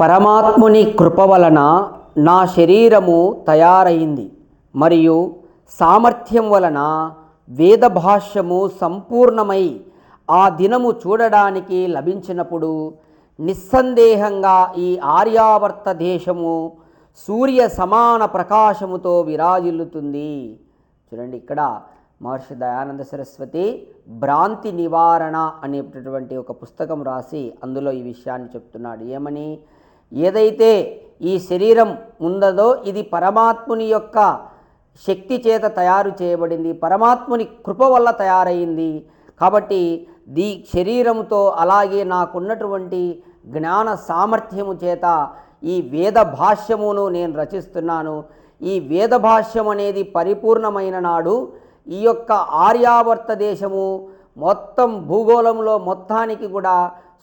పరమాత్ముని కృప వలన నా శరీరము తయారైంది మరియు సామర్థ్యం వలన వేద భాష్యము సంపూర్ణమై ఆ దినము చూడడానికి లభించినప్పుడు నిస్సందేహంగా ఈ ఆర్యావర్త దేశము సూర్య సమాన ప్రకాశముతో విరాజిల్లుతుంది. చూడండి ఇక్కడ మహర్షి దయానంద సరస్వతి భ్రాంతి నివారణ అనేటటువంటి ఒక పుస్తకం రాసి అందులో ఈ విషయాన్ని చెప్తున్నాడు. ఏమని? ఏదైతే ఈ శరీరం ఉందదో ఇది పరమాత్ముని యొక్క శక్తి చేత తయారు చేయబడింది. పరమాత్ముని కృప వల్ల తయారైంది. కాబట్టి దీ శరీరంతో అలాగే నాకున్నటువంటి జ్ఞాన సామర్థ్యము చేత ఈ వేద భాష్యమును నేను రచిస్తున్నాను. ఈ వేద భాష్యం అనేది పరిపూర్ణమైన నాడు ఈ యొక్క ఆర్యావర్త దేశము మొత్తం భూగోళంలో మొత్తానికి కూడా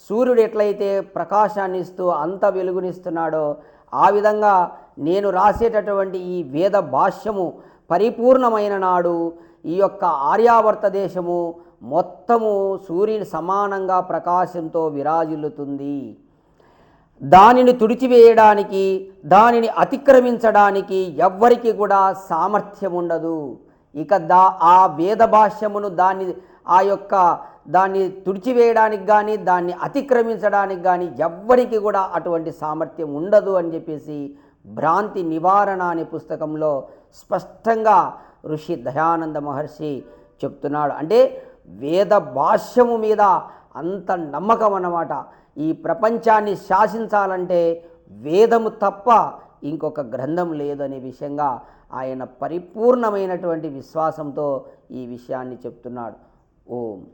సూర్యుడు ఎట్లయితే ప్రకాశాన్ని ఇస్తూ అంత వెలుగునిస్తున్నాడో ఆ విధంగా నేను రాసేటటువంటి ఈ వేద భాష్యము పరిపూర్ణమైన నాడు ఈ యొక్క ఆర్యావర్త దేశము మొత్తము సూర్యుని సమానంగా ప్రకాశంతో విరాజిల్లుతుంది. దానిని తుడిచివేయడానికి దానిని అతిక్రమించడానికి ఎవ్వరికి కూడా సామర్థ్యం ఉండదు ఇక దా ఆ వేద భాష్యమును దాన్ని ఆ యొక్క దాన్ని తుడిచివేయడానికి కానీ దాన్ని అతిక్రమించడానికి కానీ ఎవ్వరికి కూడా అటువంటి సామర్థ్యం ఉండదు అని చెప్పేసి భ్రాంతి నివారణ అనే పుస్తకంలో స్పష్టంగా ఋషి దయానంద మహర్షి చెప్తున్నాడు. అంటే వేద భాష్యము మీద అంత నమ్మకం అన్నమాట. ఈ ప్రపంచాన్ని శాసించాలంటే వేదము తప్ప ఇంకొక గ్రంథం లేదనే విషయంగా ఆయన పరిపూర్ణమైనటువంటి విశ్వాసంతో ఈ విషయాన్ని చెప్తున్నాడు. ఓం.